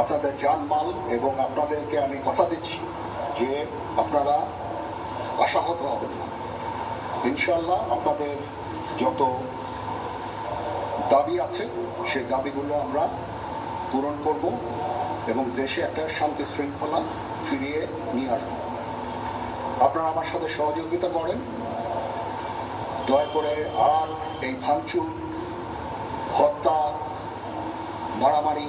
আপনাদের জানমাল এবং আপনাদেরকে আমি কথা দিচ্ছি যে আপনারা আশাহত হবেন না। ইনশাল্লাহ আপনাদের যত দাবি আছে সেই দাবিগুলো আমরা পূরণ করব এবং দেশে একটা শান্তি শৃঙ্খলা ফিরিয়ে নিয়ে আসব। আপনারা আমার সাথে সহযোগিতা করেন। দয়া করে আর এই ভাঙচুর হত্যা মারামারি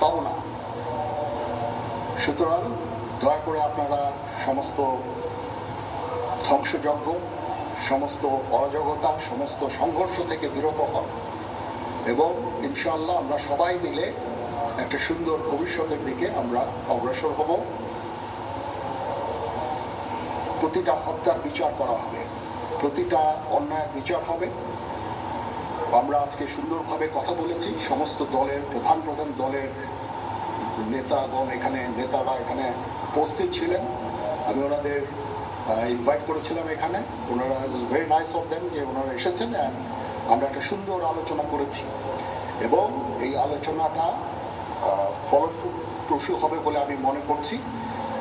পাবো না সুতরাং দয়া করে আপনারা সমস্ত ধ্বংসযজ্ঞ, সমস্ত অরাজকতা, সমস্ত সংঘর্ষ থেকে বিরত হন এবং ইনশাআল্লাহ আমরা সবাই মিলে একটা সুন্দর ভবিষ্যতের দিকে আমরা অগ্রসর হব। প্রতিটা হত্যার বিচার করা হবে, প্রতিটা অন্যায়ের বিচার হবে। আমরা আজকে সুন্দরভাবে কথা বলেছি। সমস্ত দলের, প্রধান প্রধান দলের নেতাগণ এখানে, নেতারা এখানে উপস্থিত ছিলেন। আমি ওনাদের ইনভাইট করেছিলাম এখানে। ওনারা ভেরি নাইস অফ দেন যে ওনারা এসেছেন আমরা একটা সুন্দর আলোচনা করেছি। এবং এই আলোচনাটা ফলপ্রসূ হবে বলে আমি মনে করছি।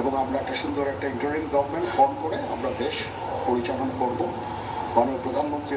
এবং আমরা একটা সুন্দর একটা ইন্টারিম গভর্নমেন্ট ফর্ম করে আমরা দেশ পরিচালনা করব। মাননীয় প্রধানমন্ত্রী